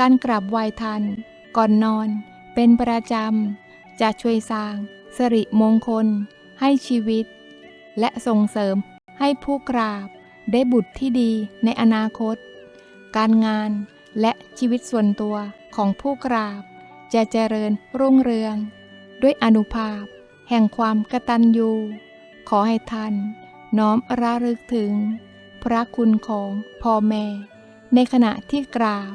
การกราบไหว้ท่าน ก่อนนอน เป็นประจำ จะช่วยสร้างสิริมงคล ให้ชีวิต และส่งเสริมให้ผู้กราบได้บุตรที่ดีในอนาคต การงานและชีวิตส่วนตัวของผู้กราบ จะเจริญรุ่งเรือง ด้วยอนุภาพ แห่งความกตัญญูขอให้ท่านน้อมระลึกถึง พระคุณของพ่อแม่ ในขณะที่กราบ